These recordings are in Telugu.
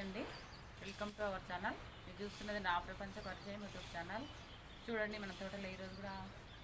అండి. వెల్కమ్ టు అవర్ ఛానల్ మీరు చూస్తున్నది నా ప్రపంచ పరిచయం యూట్యూబ్ ఛానల్ చూడండి మన తోటలో ఈరోజు కూడా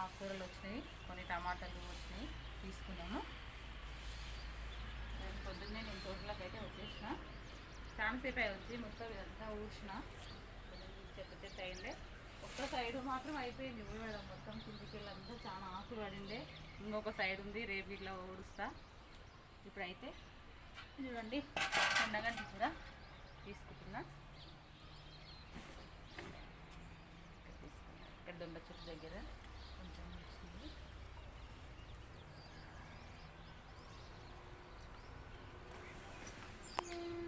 ఆకుకూరలు వచ్చినాయి. కొన్ని టమాటాలు వచ్చినాయి. తీసుకున్నాము. నేను పొద్దున్నే నేను తోటలోకి అయితే వచ్చేసిన. చాలాసేపు అయి వచ్చి మొత్తం ఇదంతా ఊడ్చిన. చెత్త చెత్త అయిందే. ఒక్క సైడ్ మాత్రం అయిపోయింది ఊడడం మొత్తం కిందికెళ్ళంతా చాలా ఆకులు పడిందే ఇంకొక సైడ్ ఉంది రేపు ఇట్లా ఊడుస్తా. ఇప్పుడైతే చూడండి ఉండగంటి కూడా తీసుకుంటున్నా ఇక్కడ తీసుకున్నా. ఇక్కడ దొంగ చెట్టు దగ్గర కొంచెం వచ్చింది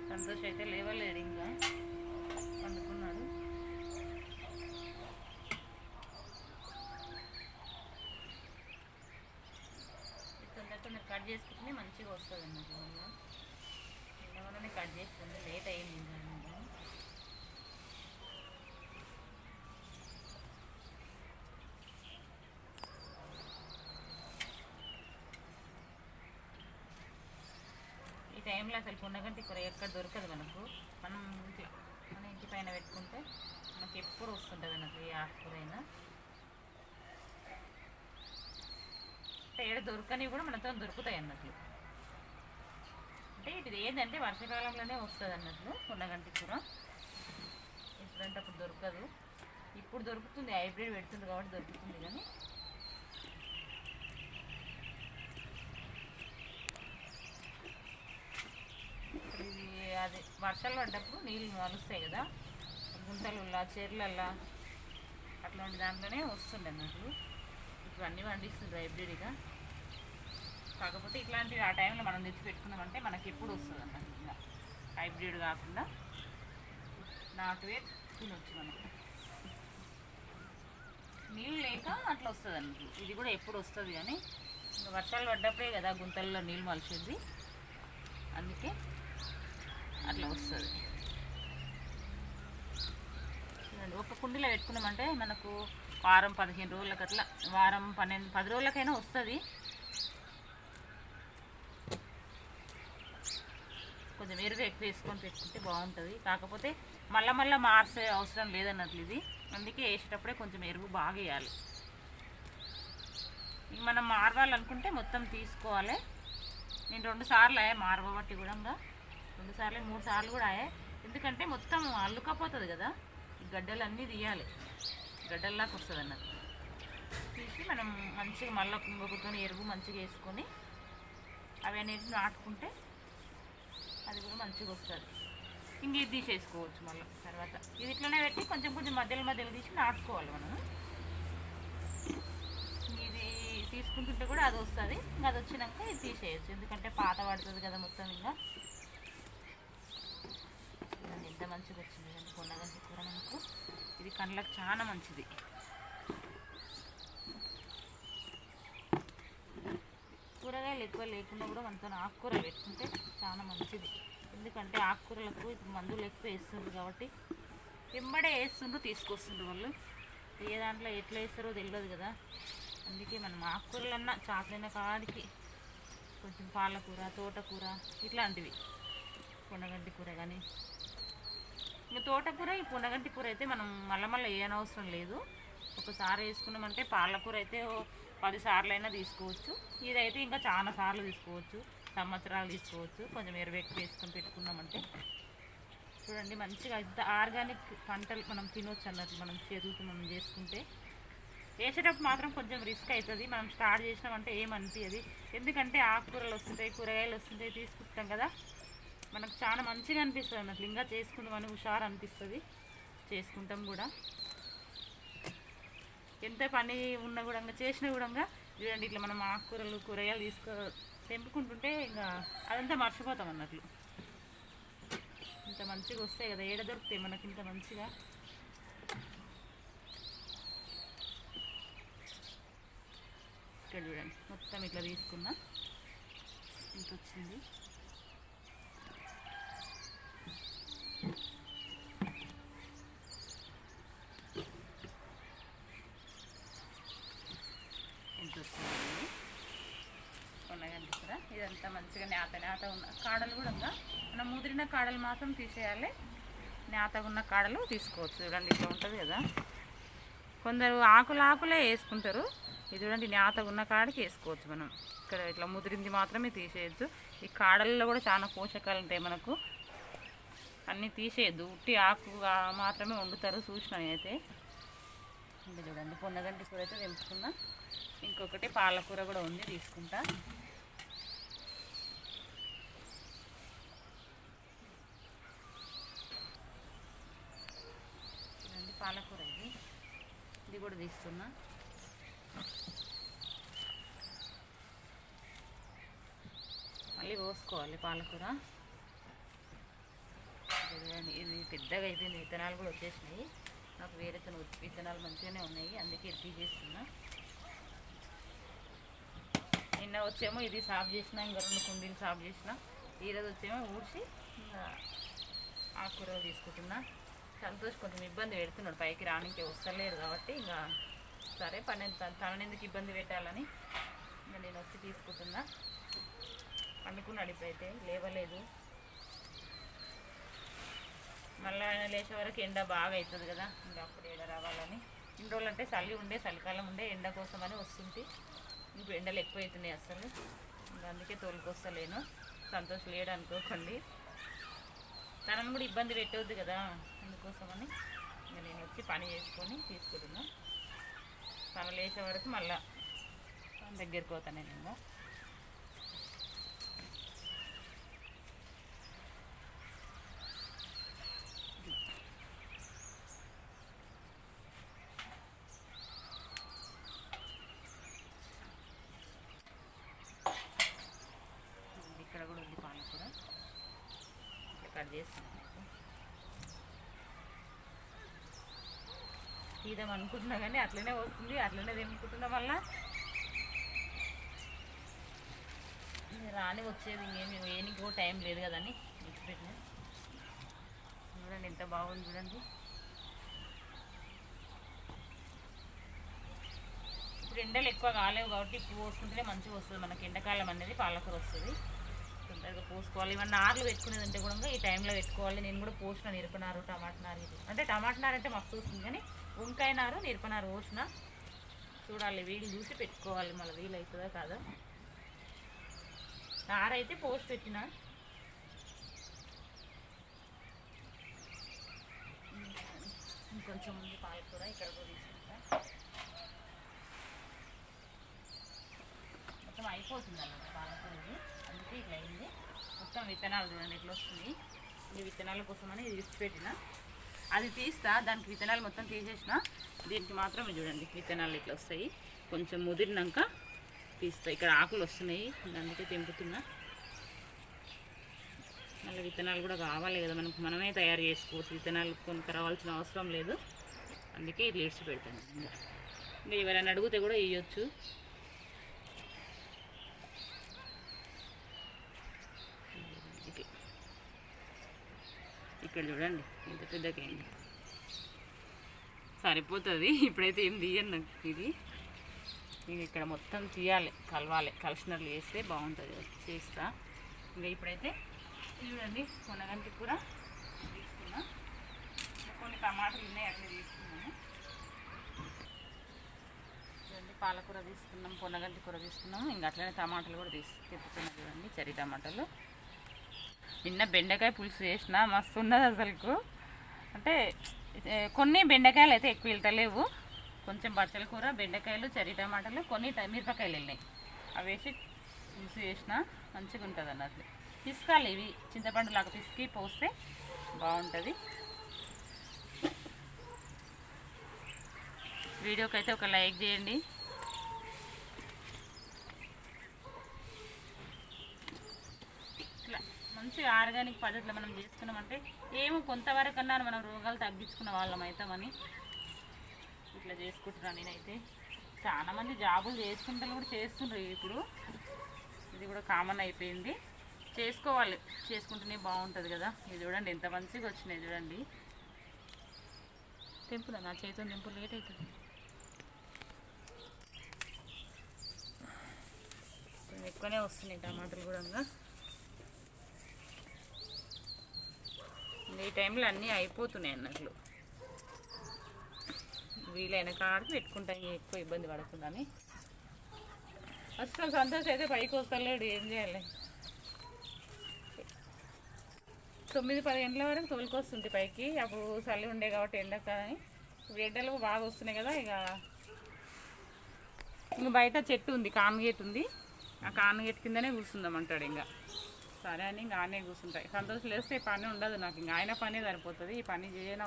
సంతోష్ అయితే లేవలేడు ఇంకా పండుకున్నాడు తొందర తొందర కట్ చేసుకుంటే మంచిగా వస్తుంది అన్నమాట మళ్ళీ కట్ చేసుకుంటే లేట్ అయింది ఈ టైంలో అసలు పున్నగంటి కూర ఎక్కడ దొరకదు మనకు. మనం ఇంట్లో మన ఇంటి పైన పెట్టుకుంటే మనకి ఎప్పుడు వస్తుంటుంది మనకు ఏ ఆకుకూర అయినా ఏడ దొరకని కూడా మనతో దొరుకుతాయి అన్నట్లు. అంటే ఇది ఏంటంటే వర్షాకాలంలోనే వస్తుంది అన్నట్లు పున్నగంటి కూర. ఎప్పుడంటే అప్పుడు దొరకదు. ఇప్పుడు దొరుకుతుంది హైబ్రిడ్ పెడుతుంది కాబట్టి దొరుకుతుంది కానీ. ఇది అది వర్షాలు పడ్డప్పుడు నీళ్ళు మలుస్తాయి కదా. గుంటలల్లా చెర్లల్లా అట్లాంటి దాంట్లోనే వస్తుండే అన్నట్లు. ఇప్పుడు అన్నీ పండిస్తుంది హైబ్రిడ్గా. కాకపోతే ఇట్లాంటివి ఆ టైంలో మనం తెచ్చి పెట్టుకున్నామంటే మనకి ఎప్పుడు వస్తుంది అన్నట్టు ఇంకా హైబ్రిడ్ కాకుండా నాటువే తినొచ్చు మనం నీళ్ళు లేక అట్లా వస్తుంది అన్నట్లు ఇది కూడా ఎప్పుడు వస్తుంది కానీ ఇంకా వర్షాలు పడ్డప్పుడే కదా గుంతల్లో నీళ్ళు మలిసేది. అందుకే అట్లా వస్తుంది. చూడండి ఒక కుండీలో పెట్టుకున్నామంటే మనకు వారం పదిహేను రోజులకు అట్లా వారం పన్నెండు పది రోజులకైనా వస్తుంది. ఎరువు ఎక్కువ వేసుకొని పెట్టుకుంటే బాగుంటుంది. కాకపోతే మళ్ళీ మళ్ళీ మార్చే అవసరం లేదన్నట్లు ఇది. అందుకే వేసేటప్పుడే కొంచెం ఎరువు బాగా వేయాలి. ఇక మనం మారవాలనుకుంటే మొత్తం తీసుకోవాలి. నేను రెండు సార్లు అయ్యా మారబట్టి కూడా ఇంకా రెండు సార్లు మూడు సార్లు కూడా అయ్యా ఎందుకంటే మొత్తం అల్లుకపోతుంది కదా. ఈ గడ్డలు తీయాలి. గడ్డల్లాగా వస్తుంది అన్నట్టు తీసి మనం మంచిగా మళ్ళీ ఇంకొకతో ఎరువు మంచిగా వేసుకొని అవి అనేది నాటుకుంటే అది కూడా మంచిగా వస్తుంది. ఇంక ఇది తీసేసుకోవచ్చు మళ్ళీ తర్వాత. ఇది ఇట్లనే పెట్టి కొంచెం కొంచెం మధ్యలో మధ్యలో తీసి నాటుకోవాలి మనం. ఇది తీసుకుంటుంటే కూడా అది వస్తుంది. ఇంకా అది వచ్చినాక ఇది తీసేయచ్చు. ఎందుకంటే పాత పడుతుంది కదా మొత్తం ఇంకా. ఎంత మంచిగా వచ్చింది. కానీ కూర మనకు ఇది కళ్ళకు చాలా మంచిది. కూరగాయలు ఎక్కువ లేకుండా కూడా మనతో ఆకుకూర పెట్టుకుంటే చాలా మంచిది. ఎందుకంటే ఆకుకూరలకు ఇప్పుడు మందులు ఎక్కువ వేస్తుండ్రు కాబట్టి వెంబడే వేస్తుండ్రు తీసుకొస్తుండ్రు వాళ్ళు. ఏ దాంట్లో ఎట్లా వేస్తారో తెలియదు కదా. అందుకే మనం ఆకుకూరలన్నా చాకులైన కాడికి కొంచెం పాలకూర తోటకూర ఇట్లాంటివి. పొండగంటి కూర కానీ ఇంకా తోటకూర ఈ పొండగంటి కూర అయితే మనం మళ్ళీ మళ్ళీ వేయనవసరం లేదు. ఒకసారి వేసుకున్నామంటే పాలకూర అయితే పదిసార్లైనా అయినా తీసుకోవచ్చు. ఇదైతే ఇంకా చాలా సార్లు తీసుకోవచ్చు. సంవత్సరాలు తీసుకోవచ్చు. కొంచెం ఎరువెక్కి వేసుకొని పెట్టుకున్నామంటే. చూడండి మంచిగా ఇంత ఆర్గానిక్ పంటలు మనం తినొచ్చు అన్నట్టు మనం చేతులతో మనం చేసుకుంటే. వేసేటప్పుడు మాత్రం కొంచెం రిస్క్ అవుతుంది. మనం స్టార్ట్ చేసినామంటే ఏమనిపించదు ఎందుకంటే ఆకుకూరలు వస్తుంటాయి కూరగాయలు వస్తుంటాయి తీసుకుంటాం కదా. మనకు చాలా మంచిగా అనిపిస్తుంది అన్నట్లు. ఇంకా చేసుకుందామని హుషారు అనిపిస్తుంది. చేసుకుంటాం కూడా. ఎంత పని ఉన్నా కూడా చేసిన చేసినా కూడా చూడండి ఇట్లా మనం ఆకుకూరలు కూరగాయలు తీసుకో తెంపుకుంటుంటే ఇంకా అదంతా మర్చిపోతాం అన్నట్లు. ఇంత మంచిగా వస్తాయి కదా ఏడ దొరుకుతాయి మనకి ఇంత మంచిగా? ఇక్కడ చూడండి మొత్తం ఇట్లా తీసుకున్నా. ఇంకొచ్చింది వచ్చింది ఎంత వస్తుంది అనుగుణంగా కూడా మనం ముదిరిన కాడలు మాత్రం తీసేయాలి. నేతగున్న ఉన్న కాడలు తీసుకోవచ్చు. చూడండి ఇట్లా ఉంటుంది కదా. కొందరు ఆకులు ఆకులే వేసుకుంటారు. ఇది చూడండి నేతగా ఉన్న కాడకి వేసుకోవచ్చు మనం. ఇక్కడ ఇట్లా ముదిరింది మాత్రమే తీసేయచ్చు ఈ కాడల్లో కూడా చాలా పోషకాలు ఉంటాయి మనకు. అన్నీ తీసేయద్దు. ఉట్టి ఆకు మాత్రమే వండుతారు చూసిన అయితే చూడండి పొన్నగంటి కూర అయితే తెంపుకున్నా. ఇంకొకటి పాలకూర కూడా ఉంది తీసుకుంటా చూడండి పాలకూర ఇది ఇది మళ్ళీ పోసుకోవాలి పాలకూర. ఇది పెద్దగా అయిపోయింది. విత్తనాలు కూడా వచ్చేసినాయి. నాకు వేరే తన విత్తనాలు మంచిగానే ఉన్నాయి. అందుకే ఇది తీసేస్తున్నా. నిన్న వచ్చేమో ఇది సాఫ్ చేసిన ఇంకా రెండు కుండీలు సాఫ్ చేసిన. ఈరోజు వచ్చేమో ఊడ్చి ఆకుకూర తీసుకుంటున్నా. సంతోష్ కొంచెం ఇబ్బంది పెడుతున్నాడు. పైకి రానికి వస్తలేరు కాబట్టి ఇంకా సరే పని తనని ఎందుకు ఇబ్బంది పెట్టాలని ఇంకా నేను వచ్చి తీసుకుంటున్నా. అనుకున్నాడు ఇప్పుడైతే లేవలేదు. మళ్ళీ ఆయన లేచే వరకు ఎండ బాగా అవుతుంది కదా. ఇంకా అప్పుడు ఎండ రావాలని. ఇన్ని రోజులు అంటే చలి ఉండే చలికాలం ఉండే ఎండ కోసం అని వస్తుంది ఇప్పుడు ఎండలు ఎక్కువ అవుతున్నాయి అసలు ఇంకా అందుకే తోలుకొస్తలేను. సంతోష్ లేడు అనుకోకండి తనను కూడా ఇబ్బంది పెట్టవద్దు కదా. కోసమని ఇంకా నేను వచ్చి పని చేసుకొని తీసుకుంటున్నా తను లేచే వరకు మళ్ళా తన దగ్గరికి పోతాను నేను. ఇక్కడ కూడా ఉంది పాలకూర ఇక్కడ కట్ చేస్తాను తీద్దాం అనుకుంటున్నా కానీ అట్లనే వస్తుంది అట్లనే తెంపుకుంటున్నా వల్ల రాని వచ్చేది ఇంకేమి వేయనికి టైం లేదు కదని విడిచిపెట్టిన చూడండి ఎంత బాగుంది చూడండి. ఇప్పుడు ఎండలు ఎక్కువ కాలేవు కాబట్టి ఇప్పుడు పోసుకుంటేనే మంచిగా వస్తుంది. మనకి ఎండాకాలం అనేది పాలకూర వస్తుంది. తొందరగా పోసుకోవాలి. ఇవన్నీ నార్లు పెట్టుకునేది ఉంటే కూడా ఈ టైంలో పెట్టుకోవాలి. నేను కూడా పోసిన నిరపనారు టమాటా నారు. అంటే టమాటా నారు అంటే మస్తు వస్తుంది కానీ వంకాయ నారు నిరపనారు పోసిన చూడాలి వీలు చూసి పెట్టుకోవాలి మళ్ళీ వీలవుతుందా కాదా? నారైతే పోసి పెట్టిన. ఇంకొంచెం ముందు పాలకూర ఇక్కడ కూడా తీసుకుంటా. మొత్తం అయిపోతుంది అన్నమాట పాలకూర అందుకే ఇట్లా అయింది. మొత్తం విత్తనాలు చూడండి ఇట్లా వస్తుంది ఈ విత్తనాల కోసమని ఇది విడిచిపెట్టిన అది తీస్తా దానికి విత్తనాలు మొత్తం తీసేసిన. దీనికి మాత్రమే చూడండి విత్తనాలు ఇట్లా వస్తాయి. కొంచెం ముదిరినాక తీస్తా. ఇక్కడ ఆకులు వస్తున్నాయి అందుకే తెంపుతున్నా. మళ్ళీ విత్తనాలు కూడా కావాలి కదా మనకు మనమే తయారు చేసుకోవచ్చు. విత్తనాలు కొనుక్క రావాల్సిన అవసరం లేదు. అందుకే ఇది ఇడిచి పెడతాను. ఇంకా ఇంకా ఎవరైనా అడిగితే కూడా ఇవ్వచ్చు ఇట్లా. ఇక్కడ చూడండి ఇంత పెద్దకైంది సరిపోతుంది ఇప్పుడైతే ఏం తీయను నాకు ఇది. ఇంక ఇక్కడ మొత్తం తీయాలి కలవాలి కలిసినట్లు వేస్తే బాగుంటుంది. చేస్తా. ఇంకా ఇప్పుడైతే చూడండి కొనగంటి కూర తీసుకున్నా. కొన్ని టమాటాలు ఉన్నాయి అట్లా తీసుకున్నాను. చూడండి పాలకూర తీసుకున్నాం పొన్నగంటి కూర తీసుకున్నాం ఇంకా అట్లనే టమాటాలు కూడా తీసి చూడండి చెరి టమాటాలు. నిన్న బెండకాయ పులుసు చేసిన మస్తు ఉన్నది అసలుకు. అంటే కొన్ని బెండకాయలు అయితే ఎక్కువ వెళ్తలేవు. కొంచెం బచ్చల కూర బెండకాయలు చర్రీ టమాటాలు కొన్ని మిరపకాయలు వెళ్ళినాయి. అవి వేసి పులుసు చేసిన మంచిగా ఉంటుంది అన్నట్లు తీసుకోవాలి ఇవి చింతపండు లాగా పిసికి పోస్తే బాగుంటుంది. వీడియోకి అయితే ఒక లైక్ చేయండి. మంచి ఆర్గానిక్ పద్ధతిలో మనం చేసుకున్నామంటే ఏమో కొంతవరకన్నా మనం రోగాలు తగ్గించుకున్న వాళ్ళం అవుతామని ఇట్లా చేసుకుంటున్నాను నేనైతే. చాలా మంది జాబులు చేసుకుంటారు కూడా చేస్తుండ్రు ఇప్పుడు. ఇది కూడా కామన్ అయిపోయింది. చేసుకోవాలి. చేసుకుంటేనే బాగుంటుంది కదా. ఇది చూడండి ఎంత మంచిగా వచ్చినాయి చూడండి. తెంపుదా? నా చేతితో తెంపు లేట్ అవుతుంది. కొంచెం ఎక్కువనే వస్తున్నాయి టమాటాలు కూడా ఈ టైంలో అన్నీ అయిపోతున్నాయి అన్నట్లు. వీలైన కాడికి పెట్టుకుంటాం ఎక్కువ ఇబ్బంది పడకుండా అని అసలు సంతోష్ అయితే పైకి వస్తలేడు ఏం చేయాలి? తొమ్మిది పది గంటల వరకు తోలుకొస్తుంది పైకి. అప్పుడు చలి ఉండే కాబట్టి ఎండ కానీ ఇప్పుడు ఎండలు బాగా వస్తున్నాయి కదా ఇక ఇంక బయట చెట్టు ఉంది కాన్గేట్ ఉంది. ఆ కాన్గేట్ గేట్ కిందనే కూర్చుందామంటాడు ఇంకా. సరే అని ఇంకా ఆనే కూర్చుంటాయి సంతోషం లేస్తే ఈ పని ఉండదు నాకు. ఇంకా ఆయన పనే సరిపోతుంది. ఈ పని చేయని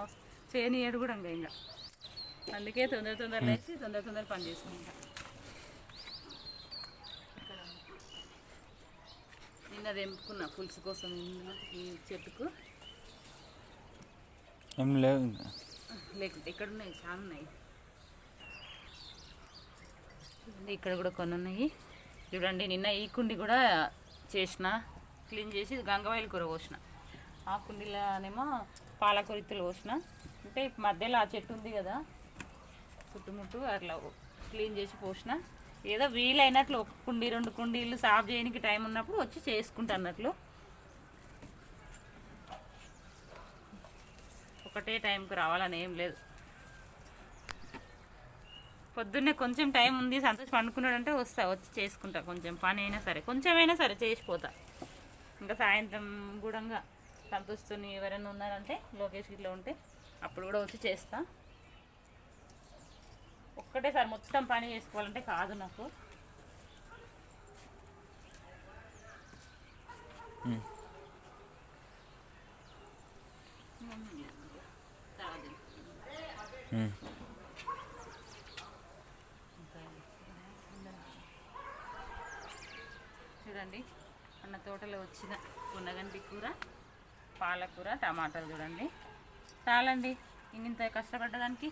చేయనియడు కూడా ఇంకా ఇంకా. అందుకే తొందర తొందర లేచి తొందర తొందర పని చేసుకుంటా. నిన్న తెంపుకున్నా పులుసు కోసం ఈ చెట్టుకు. ఏం లేవు ఇంకా. లేకుంటే ఇక్కడ ఉన్నాయి చాలా ఉన్నాయి. ఇక్కడ కూడా కొన్ని ఉన్నాయి. చూడండి నిన్న ఈ కుండి కూడా చేసిన. క్లీన్ చేసి గంగవాయిల కూర పోసిన ఆ కుండీలోనేమో పాలకూర ఇత్తులు పోసిన అంటే మధ్యలో ఆ చెట్టు ఉంది కదా చుట్టుముట్టు అట్లా క్లీన్ చేసి పోసిన. ఏదో వీలైనట్లు ఒక కుండీ రెండు కుండీలు సాఫ్ చేయడానికి టైం ఉన్నప్పుడు వచ్చి చేసుకుంటా అన్నట్లు. ఒకటే టైంకి రావాలని ఏం లేదు. పొద్దున్నే కొంచెం టైం ఉంది సంతోషం పండుకున్నాడంటే వస్తా వచ్చి చేసుకుంటా. కొంచెం పని అయినా సరే కొంచెమైనా సరే చేసిపోతా ఇంకా సాయంత్రం కూడా సంతోష్తో ఎవరైనా ఉన్నారంటే లోకేష్ ఇట్లా ఉంటే అప్పుడు కూడా వచ్చి చేస్తా. ఒక్కటేసారి మొత్తం పని చేసుకోవాలంటే కాదు నాకు. చూడండి. మన తోటలో వచ్చిన పునగంటి కూర పాలకూర టమాటాలు చూడండి. చాలండి ఇంత కష్టపడ్డదానికి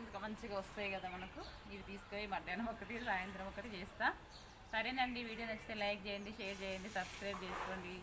ఇంకా మంచిగా వస్తాయి కదా మనకు. ఇవి తీసుకొని మధ్యాహ్నం ఒకటి సాయంత్రం ఒకటి చేస్తా. సరేనండి వీడియో నచ్చితే లైక్ చేయండి షేర్ చేయండి సబ్స్క్రైబ్ చేసుకోండి.